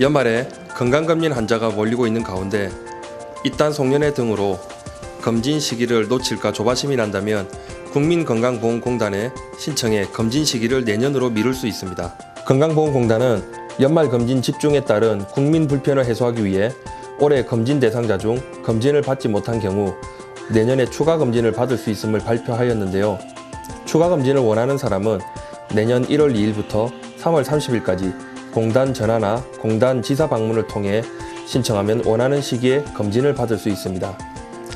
연말에 건강검진 환자가 몰리고 있는 가운데 이딴 송년회 등으로 검진 시기를 놓칠까 조바심이 난다면 국민건강보험공단에 신청해 검진 시기를 내년으로 미룰 수 있습니다. 건강보험공단은 연말 검진 집중에 따른 국민 불편을 해소하기 위해 올해 검진 대상자 중 검진을 받지 못한 경우 내년에 추가 검진을 받을 수 있음을 발표하였는데요. 추가 검진을 원하는 사람은 내년 1월 2일부터 3월 30일까지 공단 전화나 공단 지사 방문을 통해 신청하면 원하는 시기에 검진을 받을 수 있습니다.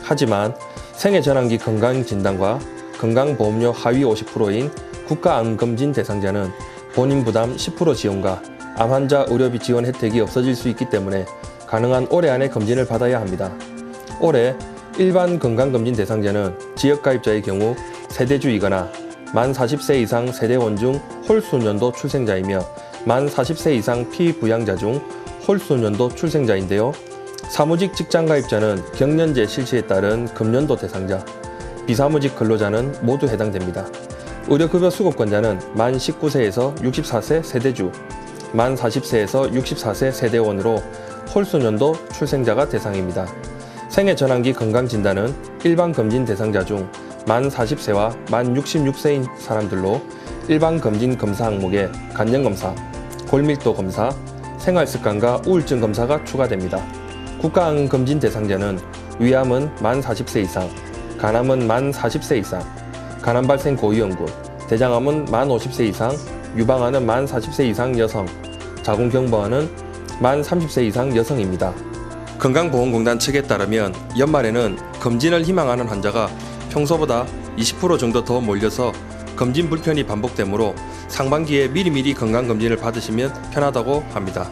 하지만 생애 전환기 건강 진단과 건강보험료 하위 50%인 국가암검진 대상자는 본인 부담 10% 지원과 암 환자 의료비 지원 혜택이 없어질 수 있기 때문에 가능한 올해 안에 검진을 받아야 합니다. 올해 일반 건강검진 대상자는 지역가입자의 경우 세대주이거나 만 40세 이상 세대원 중 홀수년도 출생자이며 만 40세 이상 피부양자 중 홀수년도 출생자인데요. 사무직 직장 가입자는 경년제 실시에 따른 금년도 대상자, 비사무직 근로자는 모두 해당됩니다. 의료급여 수급권자는 만 19세에서 64세 세대주, 만 40세에서 64세 세대원으로 홀수년도 출생자가 대상입니다. 생애 전환기 건강진단은 일반 검진 대상자 중 만 40세와 만 66세인 사람들로 일반 검진 검사 항목에 간염검사, 골밀도 검사, 생활습관과 우울증 검사가 추가됩니다. 국가암 검진 대상자는 위암은 만 40세 이상, 간암은 만 40세 이상, 간암 발생 고위험군, 대장암은 만 50세 이상, 유방암은 만 40세 이상 여성, 자궁경부암은 만 30세 이상 여성입니다. 건강보험공단 측에 따르면 연말에는 검진을 희망하는 환자가 평소보다 20% 정도 더 몰려서 검진 불편이 반복되므로 상반기에 미리미리 건강검진을 받으시면 편하다고 합니다.